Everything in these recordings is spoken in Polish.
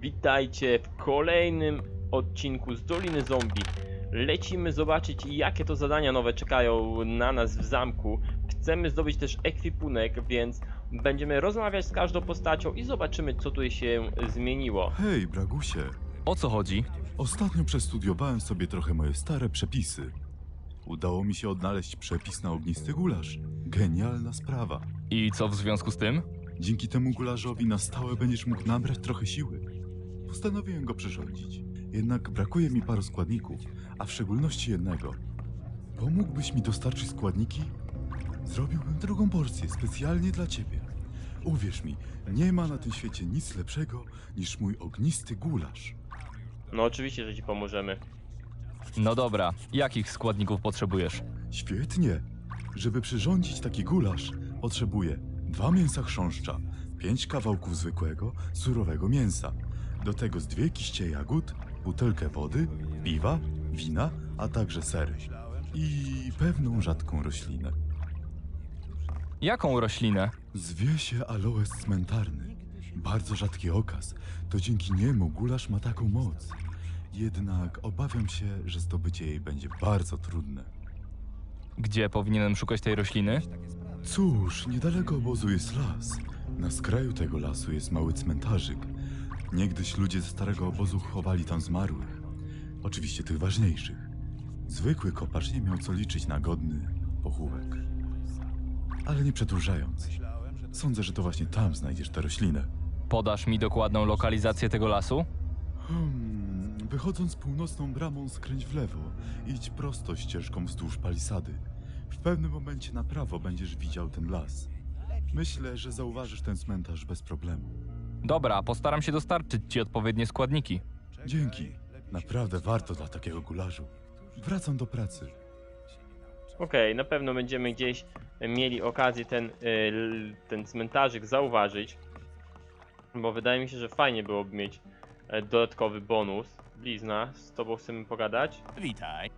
Witajcie w kolejnym odcinku z Doliny Zombie. Lecimy zobaczyć jakie to zadania nowe czekają na nas w zamku. Chcemy zdobyć też ekwipunek, więc będziemy rozmawiać z każdą postacią i zobaczymy co tu się zmieniło. Hej, Bragusie. O co chodzi? Ostatnio przestudiowałem sobie trochę moje stare przepisy. Udało mi się odnaleźć przepis na ognisty gulasz. Genialna sprawa. I co w związku z tym? Dzięki temu gularzowi na stałe będziesz mógł nabrać trochę siły. Postanowiłem go przyrządzić. Jednak brakuje mi paru składników, a w szczególności jednego. Pomógłbyś mi dostarczyć składniki? Zrobiłbym drugą porcję specjalnie dla ciebie. Uwierz mi, nie ma na tym świecie nic lepszego niż mój ognisty gulasz. No oczywiście, że ci pomożemy. No dobra, jakich składników potrzebujesz? Świetnie! Żeby przyrządzić taki gulasz, potrzebuję dwa mięsa chrząszcza, pięć kawałków zwykłego, surowego mięsa, do tego z dwie kiście jagód, butelkę wody, piwa, wina, a także sery. I pewną rzadką roślinę. Jaką roślinę? Zwie się aloes cmentarny. Bardzo rzadki okaz, to dzięki niemu gulasz ma taką moc. Jednak obawiam się, że zdobycie jej będzie bardzo trudne. Gdzie powinienem szukać tej rośliny? Cóż, niedaleko obozu jest las. Na skraju tego lasu jest mały cmentarzyk. Niegdyś ludzie ze starego obozu chowali tam zmarłych. Oczywiście tych ważniejszych. Zwykły kopacz nie miał co liczyć na godny pochówek. Ale nie przedłużając, sądzę, że to właśnie tam znajdziesz tę roślinę. Podasz mi dokładną lokalizację tego lasu? Hmm, wychodząc północną bramą skręć w lewo i idź prosto ścieżką wzdłuż palisady. W pewnym momencie na prawo będziesz widział ten las. Myślę, że zauważysz ten cmentarz bez problemu. Dobra, postaram się dostarczyć ci odpowiednie składniki. Dzięki. Naprawdę warto dla takiego gularzu. Wracam do pracy. Okej, na pewno będziemy gdzieś mieli okazję ten, y, ten cmentarzyk zauważyć. Bo wydaje mi się, że fajnie byłoby mieć e, dodatkowy bonus. Blizna, z tobą chcemy pogadać? Witaj.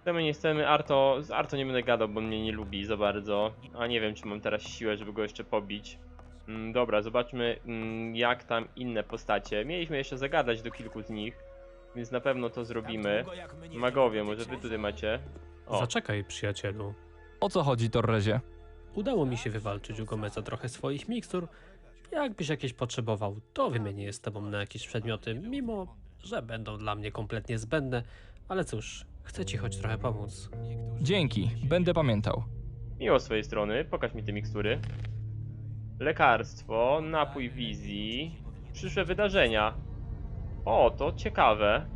Chcemy, nie chcemy, Arto, z Arto nie będę gadał, bo mnie nie lubi za bardzo. A nie wiem, czy mam teraz siłę, żeby go jeszcze pobić. Mm, dobra, zobaczmy mm, jak tam inne postacie. Mieliśmy jeszcze zagadać do kilku z nich, więc na pewno to zrobimy. Magowie, może wy tutaj macie? O, Zaczekaj, przyjacielu. O co chodzi, Torrezie? Udało mi się wywalczyć u Gomeza trochę swoich mikstur. Jakbyś jakieś potrzebował, to wymienię je z tobą na jakieś przedmioty, mimo że będą dla mnie kompletnie zbędne. Ale cóż, chcę ci choć trochę pomóc. Dzięki, będę pamiętał. miło z swojej strony, pokaż mi te mikstury. Lekarstwo, napój wizji, przyszłe wydarzenia. O, to ciekawe.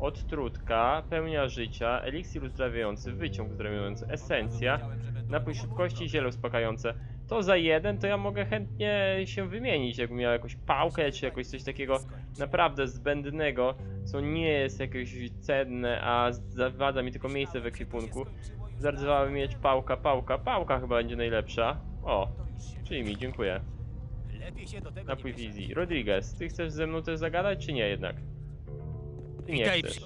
Odtrutka, pełnia życia, eliksir uzdrawiający, wyciąg uzdrawiający, esencja, napój szybkości i ziele uspokajające. To za jeden to ja mogę chętnie się wymienić, jakbym miał jakąś pałkę czy jakoś coś takiego naprawdę zbędnego, co nie jest jakieś cenne, a zawadza mi tylko miejsce w ekwipunku. Zardzewały mieć pałka, pałka, pałka chyba będzie najlepsza. O, przyjmij, dziękuję. Napój wizji. Rodriguez, ty chcesz ze mną też zagadać, czy nie jednak? Ty nie chcesz.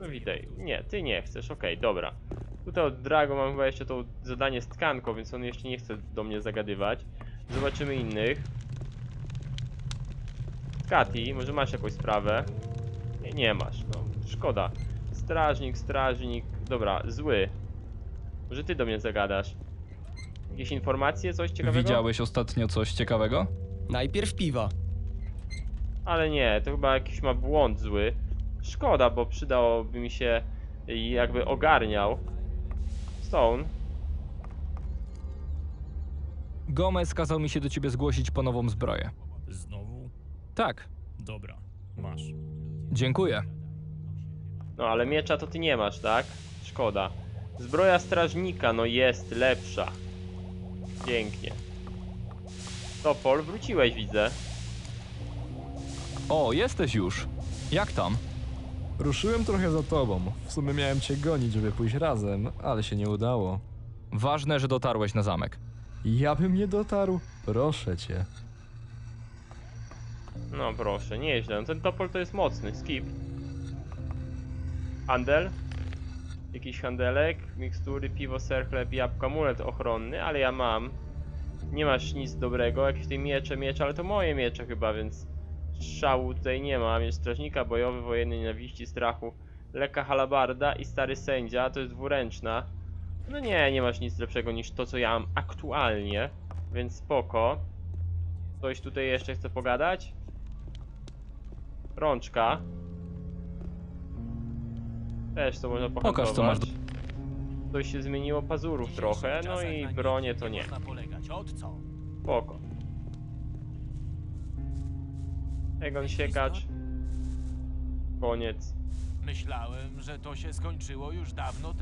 No witaj. Nie, ty nie chcesz, okej, dobra. Tutaj od Drago mam chyba jeszcze to zadanie z tkanką, więc on jeszcze nie chce do mnie zagadywać. Zobaczymy innych. Kati, może masz jakąś sprawę? Nie, nie masz, no szkoda. Strażnik, strażnik, dobra, zły. Może ty do mnie zagadasz. Jakieś informacje, coś ciekawego? Widziałeś ostatnio coś ciekawego? Najpierw piwo. Ale nie, to chyba jakiś ma błąd zły. Szkoda, bo przydałoby mi się i jakby ogarniał. Stone. Gomez kazał mi się do ciebie zgłosić po nową zbroję. Znowu? Tak, Dobra, masz. dziękuję. No ale miecza to ty nie masz, tak? Szkoda. Zbroja strażnika, no jest lepsza. Pięknie. Topol, wróciłeś widzę. O, jesteś już. Jak tam? Ruszyłem trochę za tobą. W sumie miałem cię gonić, żeby pójść razem, ale się nie udało. Ważne, że dotarłeś na zamek. Ja bym nie dotarł. Proszę cię. No proszę, nieźle. No ten topol to jest mocny. Skip. Handel. Jakiś handelek, mikstury, piwo, ser, chleb, jabłka, amulet ochronny, ale ja mam. Nie masz nic dobrego, jakieś tutaj miecze, miecze, ale to moje miecze chyba, więc szału tutaj nie ma. Miecz strażnika, bojowy, wojenny, nienawiści, strachu, lekka halabarda i stary sędzia, to jest dwuręczna. No nie, nie masz nic lepszego niż to, co ja mam aktualnie, więc spoko. Ktoś tutaj jeszcze chce pogadać? Rączka. Też to można pohandlować. Pokaż, co masz Coś się zmieniło pazurów trochę, no i bronię to nie. Spoko. Egon siekacz. Koniec. Myślałem, że to się skończyło już dawno.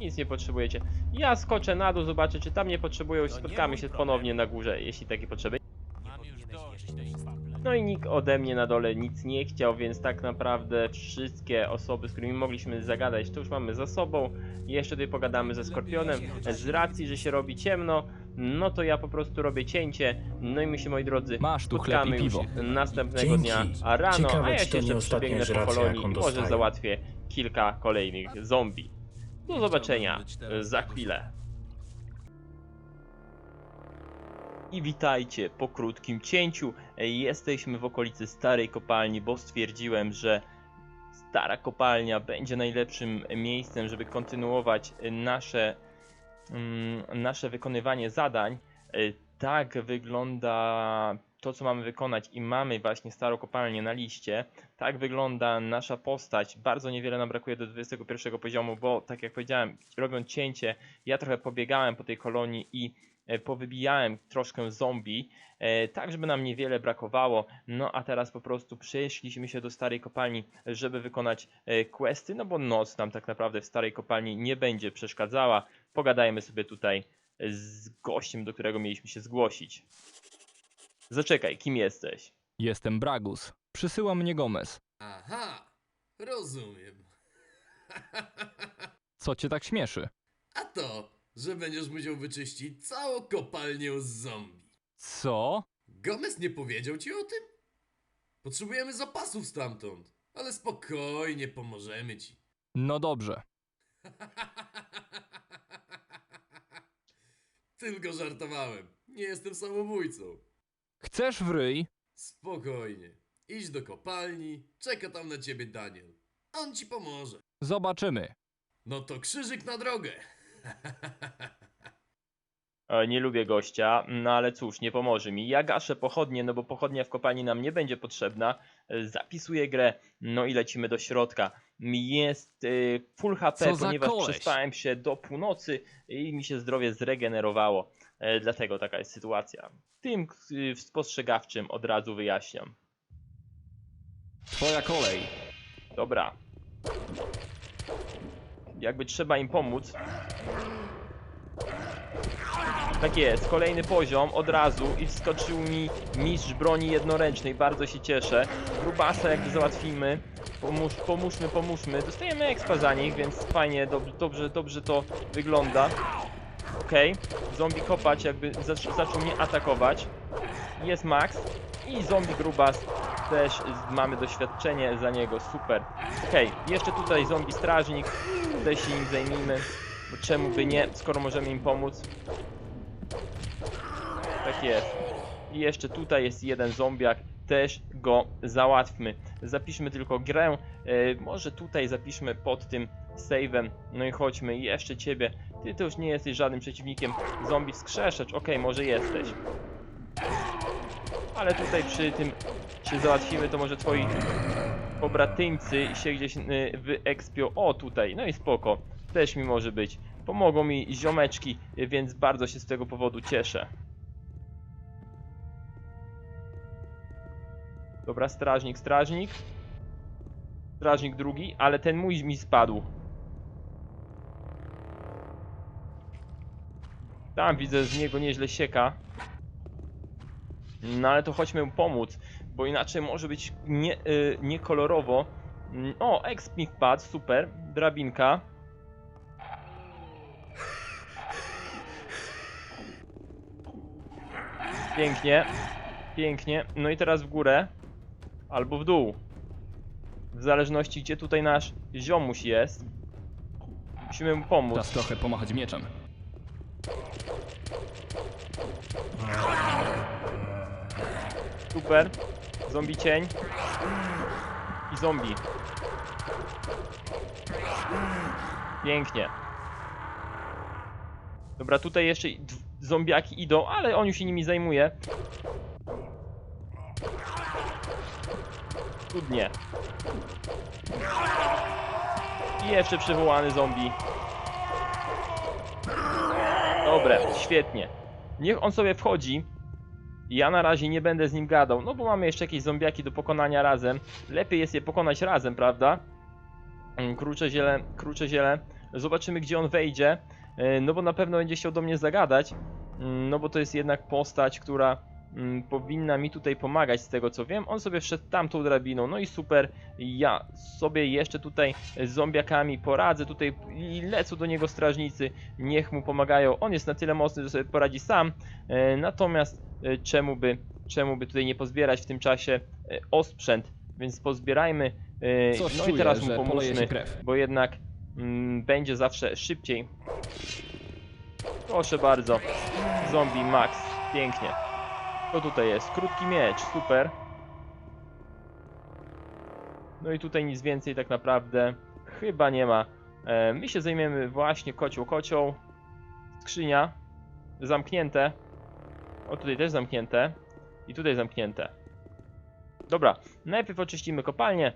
Nic nie potrzebujecie. Ja skoczę na dół, zobaczę czy tam nie potrzebują i spotkamy się ponownie na górze, jeśli takie potrzeby. No i nikt ode mnie na dole nic nie chciał, więc tak naprawdę wszystkie osoby, z którymi mogliśmy zagadać, to już mamy za sobą. Jeszcze tutaj pogadamy ze Skorpionem. Z racji, że się robi ciemno, no to ja po prostu robię cięcie. No i my się, moi drodzy, Masz tu chleb i spotkamy już piwo. następnego Dzięki. dnia a rano, Ciekawe, a ja czy się jeszcze nie ostatnia przebiegnę po żracja, kolonii jaką i może dostaję. załatwię kilka kolejnych zombie. Do zobaczenia e, za chwilę. I witajcie po krótkim cięciu. Jesteśmy w okolicy starej kopalni, bo stwierdziłem, że stara kopalnia będzie najlepszym miejscem, żeby kontynuować nasze, mm, nasze wykonywanie zadań. E, Tak wygląda to, co mamy wykonać i mamy właśnie starą kopalnię na liście. Tak wygląda nasza postać. Bardzo niewiele nam brakuje do 21 poziomu, bo tak jak powiedziałem, robiąc cięcie, ja trochę pobiegałem po tej kolonii i powybijałem troszkę zombie, e, tak żeby nam niewiele brakowało. No a teraz po prostu przeszliśmy się do starej kopalni, żeby wykonać e, questy, no bo noc nam tak naprawdę w starej kopalni nie będzie przeszkadzała. Pogadajmy sobie tutaj z gościem, do którego mieliśmy się zgłosić. Zaczekaj, kim jesteś? Jestem Bragus. Przysyła mnie Gomez. Aha, rozumiem. Co cię tak śmieszy? A to, że będziesz musiał wyczyścić całą kopalnię z zombie. Co? Gomez nie powiedział ci o tym? Potrzebujemy zapasów stamtąd, ale spokojnie pomożemy ci. No dobrze. Tylko żartowałem. Nie jestem samobójcą. Chcesz w ryj? Spokojnie. Idź do kopalni, czeka tam na ciebie Daniel. On ci pomoże. Zobaczymy. No to krzyżyk na drogę. E, Nie lubię gościa, no ale cóż, nie pomoże mi. Ja gaszę pochodnie, no bo pochodnia w kopalni nam nie będzie potrzebna. E, Zapisuję grę, no i lecimy do środka. Mi Jest y, full HP, ponieważ koleś? przespałem się do północy i mi się zdrowie zregenerowało. E, Dlatego taka jest sytuacja. Tym spostrzegawczym od razu wyjaśniam. Twoja kolej. Dobra. Jakby trzeba im pomóc. Tak jest, kolejny poziom od razu i wskoczył mi mistrz broni jednoręcznej, bardzo się cieszę. Grubasa jakby załatwimy. Pomóż, pomóżmy, pomóżmy. Dostajemy expa za nich, więc fajnie, dobrze, dobrze, dobrze to wygląda. Okej, zombie kopać jakby zac- zaczął mnie atakować. Jest Max i zombie grubas też mamy doświadczenie za niego, super. Okej, jeszcze tutaj zombie strażnik, też się nim zajmijmy, bo czemu by nie, skoro możemy im pomóc. Tak jest. I jeszcze tutaj jest jeden zombiak, też go załatwmy. Zapiszmy tylko grę, e, może tutaj zapiszmy pod tym save'em, no i chodźmy, jeszcze ciebie. Ty to już nie jesteś żadnym przeciwnikiem zombie wskrzeszacz, okej, może jesteś. Ale tutaj przy tym się załatwimy, to może twoi pobratyńcy się gdzieś y, wyekspią. O, tutaj, no i spoko. Też mi może być. Pomogą mi ziomeczki, więc bardzo się z tego powodu cieszę. Dobra, strażnik, strażnik. Strażnik drugi, ale ten mój mi spadł. Tam widzę z niego nieźle sieka. No ale to chodźmy mu pomóc, bo inaczej może być nie, y, niekolorowo. Mm, O, exp mi wpadł, super. Drabinka. Pięknie. Pięknie. No i teraz w górę. albo w dół. W zależności gdzie tutaj nasz ziomuś jest. Musimy mu pomóc. Czas trochę pomachać mieczem. Super. Zombie cień. I zombie. Pięknie. Dobra, tutaj jeszcze zombiaki idą, ale on już się nimi zajmuje. Trudnie. I jeszcze przywołany zombie. Dobre, świetnie. Niech on sobie wchodzi. Ja na razie nie będę z nim gadał, no bo mamy jeszcze jakieś zombiaki do pokonania razem. Lepiej jest je pokonać razem, prawda? Mm, Krucze ziele, krucze ziele. Zobaczymy gdzie on wejdzie. e, No bo na pewno będzie chciał do mnie zagadać. mm, No bo to jest jednak postać, która powinna mi tutaj pomagać z tego co wiem. On sobie wszedł tamtą drabiną, no i super. Ja sobie jeszcze tutaj z zombiakami poradzę. Tutaj i lecą do niego strażnicy. Niech mu pomagają. On jest na tyle mocny, że sobie poradzi sam. E, Natomiast e, czemu by, czemu by tutaj nie pozbierać w tym czasie e, osprzęt, więc pozbierajmy. Coś no czuję, i teraz mu pomóżmy, bo jednak mm, będzie zawsze szybciej. Proszę bardzo. Zombie Max, pięknie. To tutaj jest, krótki miecz, super. No i tutaj nic więcej tak naprawdę chyba nie ma. E, my się zajmiemy właśnie kocioł kocioł. Skrzynia. Zamknięte. O, tutaj też zamknięte. I tutaj zamknięte. Dobra, najpierw oczyścimy kopalnię.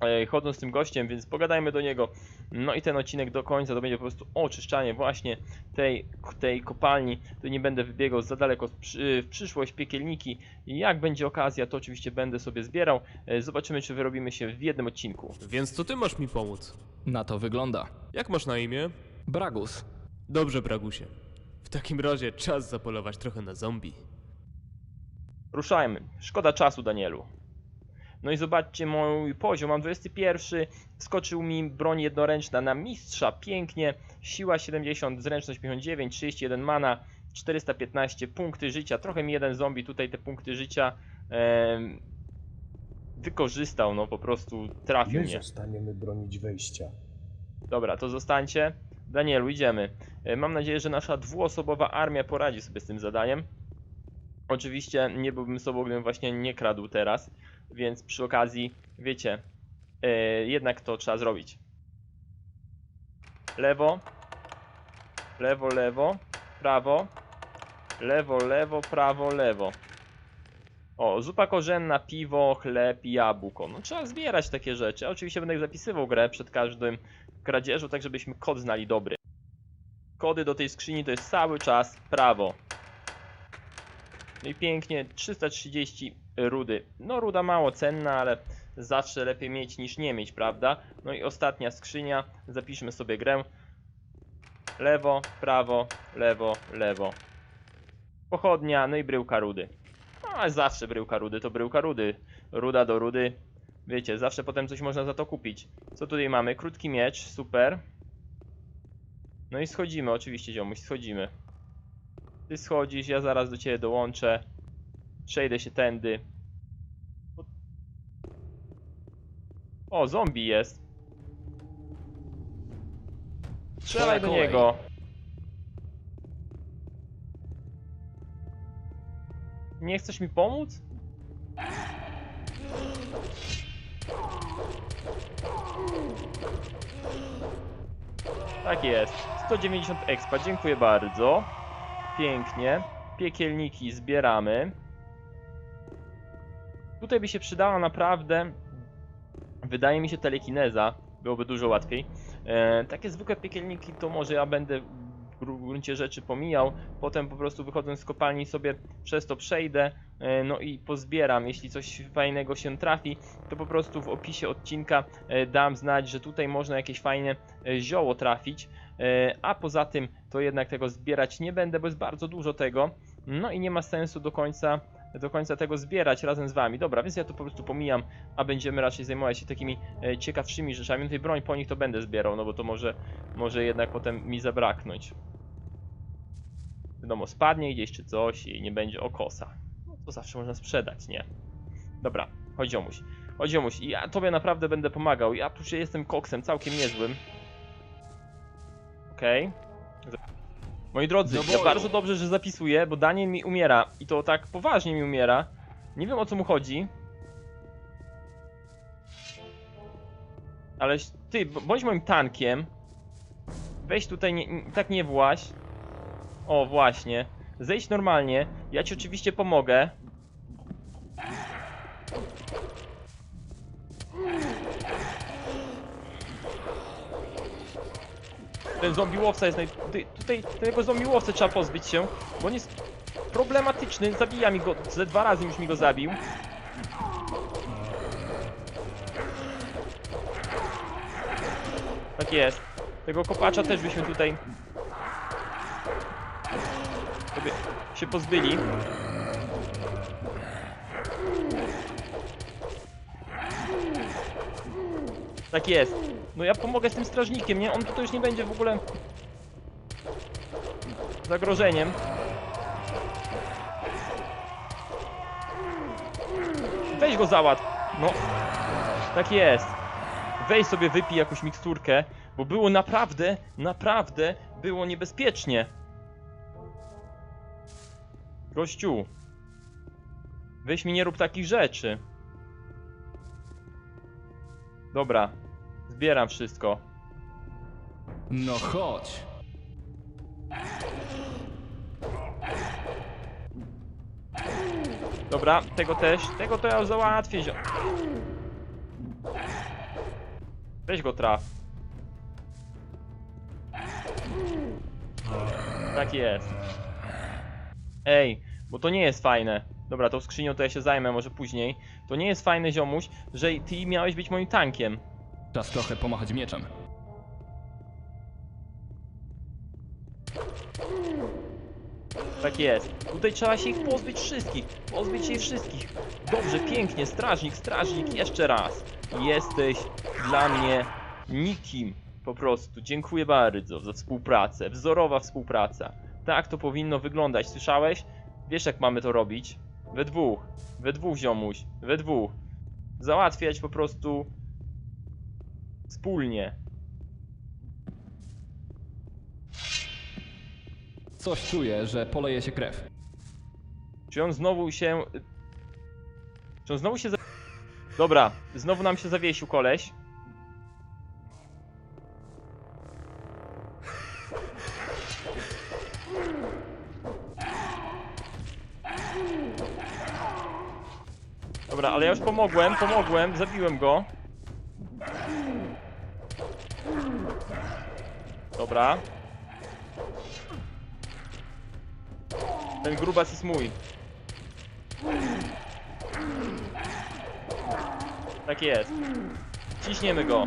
e, Chodząc z tym gościem, więc pogadajmy do niego. No i ten odcinek do końca to będzie po prostu oczyszczanie właśnie tej, tej kopalni. Tu nie będę wybiegał za daleko w, przy, w przyszłość, piekielniki. I jak będzie okazja, to oczywiście będę sobie zbierał. E, Zobaczymy, czy wyrobimy się w jednym odcinku. Więc to ty masz mi pomóc. Na to wygląda. Jak masz na imię? Bragus. Dobrze, Bragusie. W takim razie czas zapolować trochę na zombie. Ruszajmy. Szkoda czasu, Danielu. No i zobaczcie mój poziom. Mam 21. Skoczył mi broń jednoręczna na mistrza. Pięknie. Siła 70, zręczność 59, 31 mana, 415 punkty życia. Trochę mi jeden zombie tutaj te punkty życia em, wykorzystał. No po prostu trafił My mnie. zostaniemy bronić wejścia. Dobra, to zostańcie. Danielu, idziemy. E, Mam nadzieję, że nasza dwuosobowa armia poradzi sobie z tym zadaniem. Oczywiście nie byłbym sobą, gdybym właśnie nie kradł teraz, więc przy okazji, wiecie, e, jednak to trzeba zrobić. Lewo, lewo, lewo, prawo, lewo, lewo, prawo, lewo. O, zupa korzenna, piwo, chleb i jabłko. No trzeba zbierać takie rzeczy. Ja oczywiście będę zapisywał grę przed każdym kradzieżu, tak żebyśmy kod znali dobry. Kody do tej skrzyni to jest cały czas prawo. No i pięknie, 330 rudy. No ruda mało cenna, ale zawsze lepiej mieć niż nie mieć, prawda? No i ostatnia skrzynia, zapiszmy sobie grę. Lewo, prawo, lewo, lewo. Pochodnia, no i bryłka rudy. No ale zawsze bryłka rudy to bryłka rudy. Ruda do rudy. Wiecie, zawsze potem coś można za to kupić. Co tutaj mamy? Krótki miecz, super. No i schodzimy, oczywiście ziomuś, schodzimy. Ty schodzisz, ja zaraz do ciebie dołączę. Przejdę się tędy. O, zombie jest. Strzelaj do kolej. niego. Nie chcesz mi pomóc? Tak jest. 190 expa, dziękuję bardzo. Pięknie. Piekielniki zbieramy. Tutaj by się przydała naprawdę, wydaje mi się, telekineza. Byłoby dużo łatwiej. E, takie zwykłe piekielniki to może ja będę w gru- gruncie rzeczy pomijał. Potem po prostu wychodząc z kopalni sobie przez to przejdę. E, no i pozbieram. Jeśli coś fajnego się trafi, to po prostu w opisie odcinka e, dam znać, że tutaj można jakieś fajne e, zioło trafić. A poza tym to jednak tego zbierać nie będę, bo jest bardzo dużo tego. No i nie ma sensu do końca, do końca tego zbierać razem z wami. Dobra, więc ja to po prostu pomijam, a będziemy raczej zajmować się takimi e, ciekawszymi rzeczami. No tej broń po nich to będę zbierał, no bo to może, może jednak potem mi zabraknąć. Wiadomo, spadnie gdzieś czy coś i nie będzie okosa. No to zawsze można sprzedać, nie? Dobra, Chodź ziomuś. Chodź ziomuś. I ja tobie naprawdę będę pomagał. Ja tu się jestem koksem całkiem niezłym. Okej. Moi drodzy, Do ja boju. bardzo dobrze, że zapisuję, bo Daniel mi umiera. I to tak poważnie mi umiera. Nie wiem o co mu chodzi. Ale ty, b- bądź moim tankiem. Weź tutaj, nie, nie, tak nie właź. O, właśnie. Zejdź normalnie. Ja ci oczywiście pomogę. Ten zombie łowca jest naj... Tutaj tego zombie łowcy trzeba pozbyć się, bo on jest problematyczny. Zabija mi go, ze dwa razy już mi go zabił. Tak jest. Tego kopacza też byśmy tutaj sobie się pozbyli. Tak jest. No ja pomogę z tym strażnikiem, nie? On tutaj już nie będzie w ogóle zagrożeniem. Weź go załatw. No. Tak jest. Weź sobie wypij jakąś miksturkę, bo było naprawdę, naprawdę było niebezpiecznie. Gościu. Weź mi nie rób takich rzeczy. Dobra. Zbieram wszystko. No chodź. Dobra, tego też. Tego to ja załatwię. Weź go traf. Tak jest. Ej, bo to nie jest fajne. Dobra, tą skrzynią to ja się zajmę może później. To nie jest fajne, ziomuś, że ty miałeś być moim tankiem. Czas trochę pomachać mieczem. Tak jest. Tutaj trzeba się ich pozbyć wszystkich. Pozbyć się ich wszystkich. Dobrze, pięknie. Strażnik, strażnik, jeszcze raz. Jesteś dla mnie nikim. Po prostu. Dziękuję bardzo za współpracę. Wzorowa współpraca. Tak to powinno wyglądać. Słyszałeś? Wiesz jak mamy to robić? We dwóch. We dwóch, ziomuś. We dwóch. Załatwiać po prostu wspólnie. Coś czuję, że poleje się krew. Czy on znowu się... Czy on znowu się za... Dobra, znowu nam się zawiesił koleś. Dobra, ale ja już pomogłem, pomogłem, zabiłem go. Dobra. Ten grubas jest mój. Tak jest. Ciśniemy go.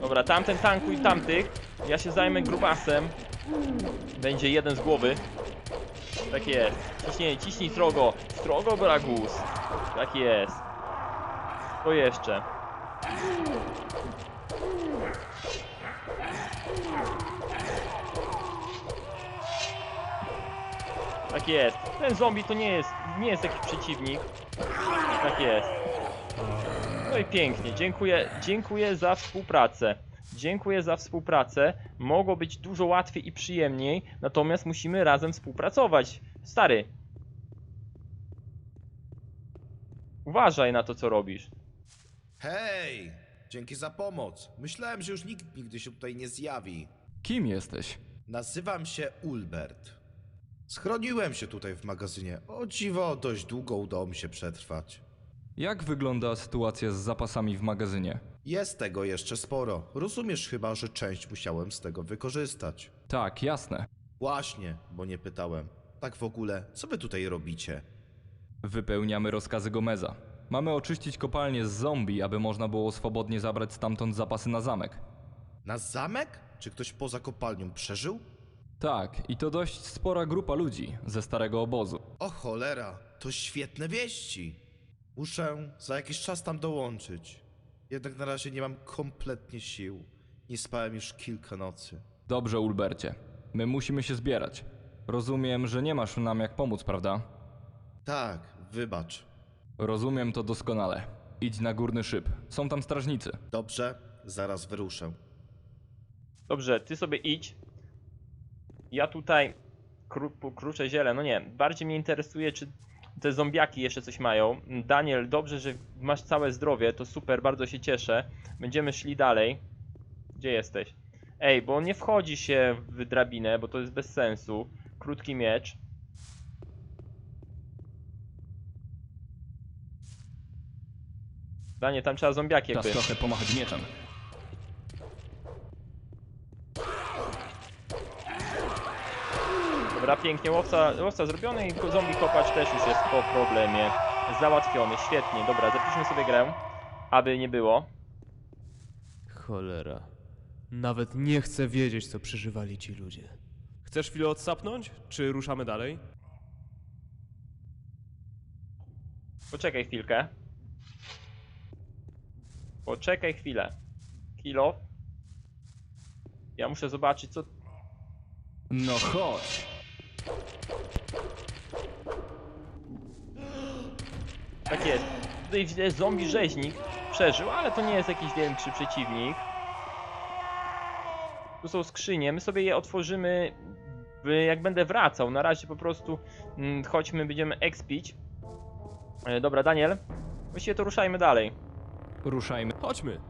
Dobra, tamten tankuj tamtych. Ja się zajmę grubasem. Będzie jeden z głowy. Tak jest. Ciśnij, ciśnij strogo. Strogo, Bragus. Tak jest. To jeszcze. Ten zombie to nie jest, nie jest jakiś przeciwnik. Tak jest. No i pięknie. Dziękuję, dziękuję za współpracę. Dziękuję za współpracę. Mogło być dużo łatwiej i przyjemniej, natomiast musimy razem współpracować. Stary. Uważaj na to, co robisz. Hej! Dzięki za pomoc. Myślałem, że już nikt nigdy się tutaj nie zjawi. Kim jesteś? Nazywam się Ulbert. Schroniłem się tutaj w magazynie. O dziwo, dość długo udało mi się przetrwać. Jak wygląda sytuacja z zapasami w magazynie? Jest tego jeszcze sporo. Rozumiesz chyba, że część musiałem z tego wykorzystać. Tak, jasne. Właśnie, bo nie pytałem. Tak w ogóle, co wy tutaj robicie? Wypełniamy rozkazy Gomeza. Mamy oczyścić kopalnię z zombie, aby można było swobodnie zabrać stamtąd zapasy na zamek. Na zamek? Czy ktoś poza kopalnią przeżył? Tak, i to dość spora grupa ludzi ze starego obozu. O cholera, to świetne wieści. Muszę za jakiś czas tam dołączyć. Jednak na razie nie mam kompletnie sił. Nie spałem już kilka nocy. Dobrze, Ulbercie. My musimy się zbierać. Rozumiem, że nie masz nam jak pomóc, prawda? Tak, wybacz. Rozumiem to doskonale. Idź na górny szyb. Są tam strażnicy. Dobrze, zaraz wyruszę. Dobrze, ty sobie idź. Ja tutaj krucze ziele, no nie. Bardziej mnie interesuje, czy te zombiaki jeszcze coś mają. Daniel, dobrze, że masz całe zdrowie, to super, bardzo się cieszę. Będziemy szli dalej. Gdzie jesteś? Ej, bo nie wchodzi się w drabinę, bo to jest bez sensu. Krótki miecz. Danie, tam trzeba zombiaki Czas jakby. trochę pomachać mieczem. Dobra, pięknie, łowca, łowca zrobiony i zombie kopacz też już jest po problemie załatwiony, świetnie, dobra, zapiszmy sobie grę, aby nie było. Cholera. Nawet nie chcę wiedzieć, co przeżywali ci ludzie. Chcesz chwilę odsapnąć, czy ruszamy dalej? Poczekaj chwilkę. Poczekaj chwilę. Kilo. Ja muszę zobaczyć, co... No chodź. Tak jest. Tutaj widzę zombie rzeźnik przeżył, ale to nie jest jakiś większy przeciwnik. Tu są skrzynie, my sobie je otworzymy jak będę wracał. Na razie po prostu mm, chodźmy, będziemy expić. E, Dobra, Daniel. Właściwie to ruszajmy dalej. Ruszajmy. Chodźmy.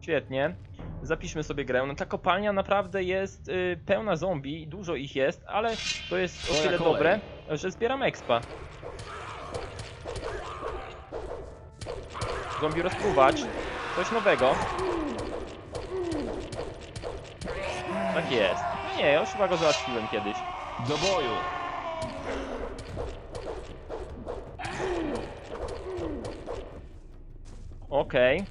Świetnie. Zapiszmy sobie grę. No ta kopalnia naprawdę jest y, pełna zombie, dużo ich jest, ale to jest o tyle kolej. dobre, że zbieram expa. Zombie rozpruwacz. Coś nowego. Tak jest. No nie, ja już chyba go załatwiłem kiedyś. Do boju. Okej.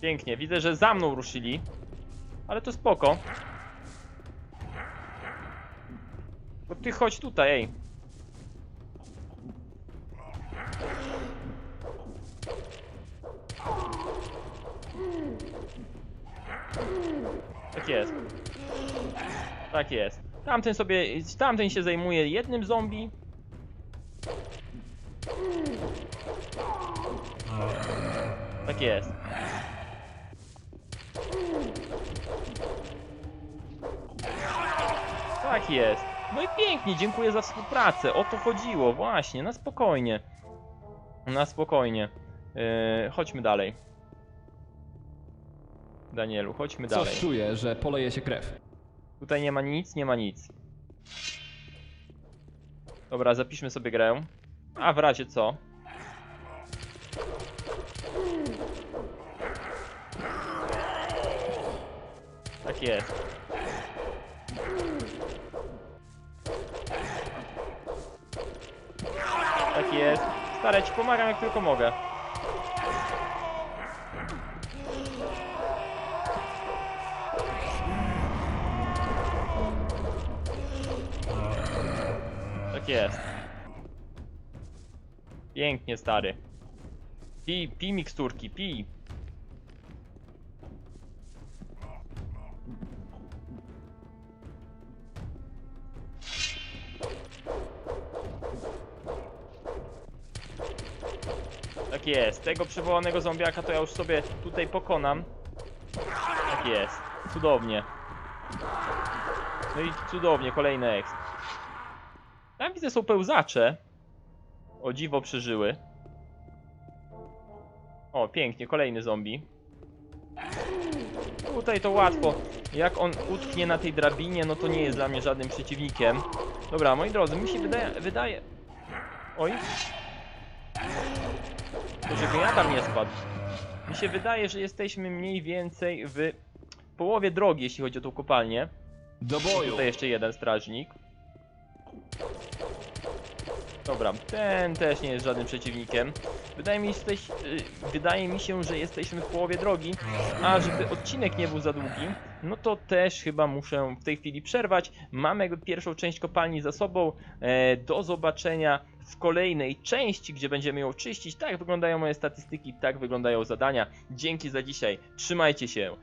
Pięknie, widzę, że za mną ruszyli. Ale to spoko. To ty chodź tutaj, ej. Tak jest. Tak jest. Tamten sobie, tamten się zajmuje jednym zombie. Tak jest. Tak jest. No i pięknie, dziękuję za współpracę. O to chodziło, właśnie, na spokojnie. Na spokojnie. Yy, chodźmy dalej. Danielu, chodźmy dalej. Coś czuję, że poleje się krew. Tutaj nie ma nic, nie ma nic. Dobra, zapiszmy sobie grę. A w razie co? Tak jest. Tak jest. Stare, ci pomagam jak tylko mogę. Tak jest. Pięknie, stary. Pij, pij miksturki, pij. Tak jest. Tego przywołanego zombiaka to ja już sobie tutaj pokonam. Tak jest. Cudownie. No i cudownie, kolejny exp. Są pełzacze. O dziwo przeżyły. O, pięknie, kolejny zombie. Tutaj to łatwo. Jak on utknie na tej drabinie, no to nie jest dla mnie żadnym przeciwnikiem. Dobra, moi drodzy, mi się wydaje... wydaje... Oj. To żeby ja tam nie spadł. Mi się wydaje, że jesteśmy mniej więcej w połowie drogi, jeśli chodzi o tą kopalnię. Do boju. Tutaj jeszcze jeden strażnik. Dobra, ten też nie jest żadnym przeciwnikiem. Wydaje mi, się, y, wydaje mi się, że jesteśmy w połowie drogi, a żeby odcinek nie był za długi, no to też chyba muszę w tej chwili przerwać. Mamy pierwszą część kopalni za sobą. E, do zobaczenia w kolejnej części, gdzie będziemy ją czyścić. Tak wyglądają moje statystyki, tak wyglądają zadania. Dzięki za dzisiaj, trzymajcie się.